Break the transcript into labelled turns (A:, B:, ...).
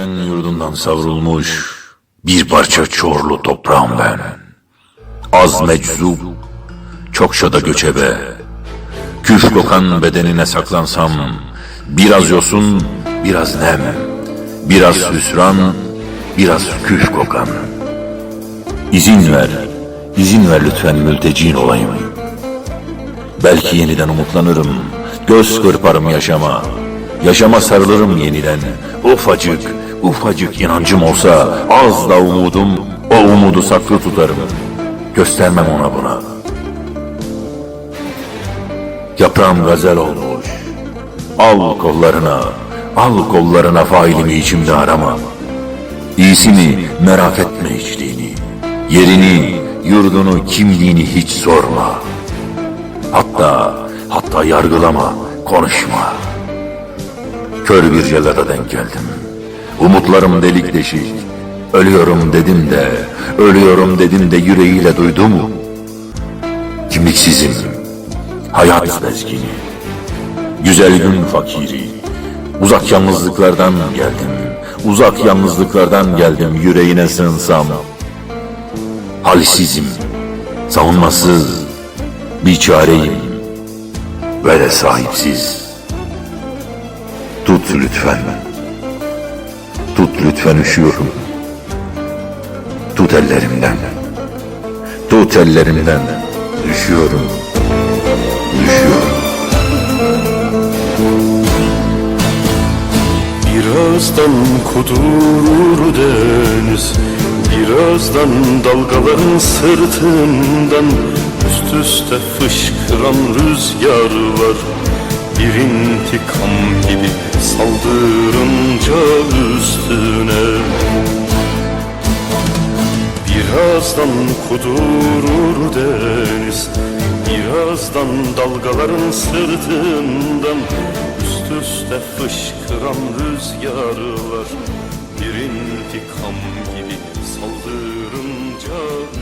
A: Evinden yurdundan savrulmuş bir parça çorlu toprağım ben. Az meczup, çokça da göçebe. Küf kokan bedenine saklansam, biraz yosun, biraz nem, biraz hüsran, biraz küf kokan. İzin ver, izin ver lütfen mültecin olayım. Belki yeniden umutlanırım, göz kırparım yaşama. Yaşama sarılırım yeniden. Ufacık, ufacık inancım olsa az da umudum, o umudu saklı tutarım. Göstermem ona buna. Yaprağım gazel olmuş. Al kollarına, al kollarına failimi içimde arama. İyisini merak etme içtiğini. Yerini, yurdunu, kimliğini hiç sorma. Hatta, hatta yargılama, konuşma. Kör bir cellada denk geldim. Umutlarım delik deşik. Ölüyorum dedim de, ölüyorum dedim de yüreğiyle duydu mu? Kimliksizim, hayat bezgini. Güzel gün fakiri. Uzak yalnızlıklardan geldim. Uzak yalnızlıklardan geldim yüreğine sığınsam. Halsizim, savunmasız, bir çareyim ve de sahipsiz. Tut lütfen. Lütfen üşüyorum. Tut ellerimden. Tut ellerimden. Üşüyorum. Üşüyorum.
B: Birazdan kudurur deniz Birazdan dalgaların sırtından Üst üste fışkıran rüzgarlar Bir intikam gibi saldırınca Birazdan kudurur deniz Birazdan dalgaların sırtından. Üst üste fışkıran rüzgarlar Bir intikam gibi saldır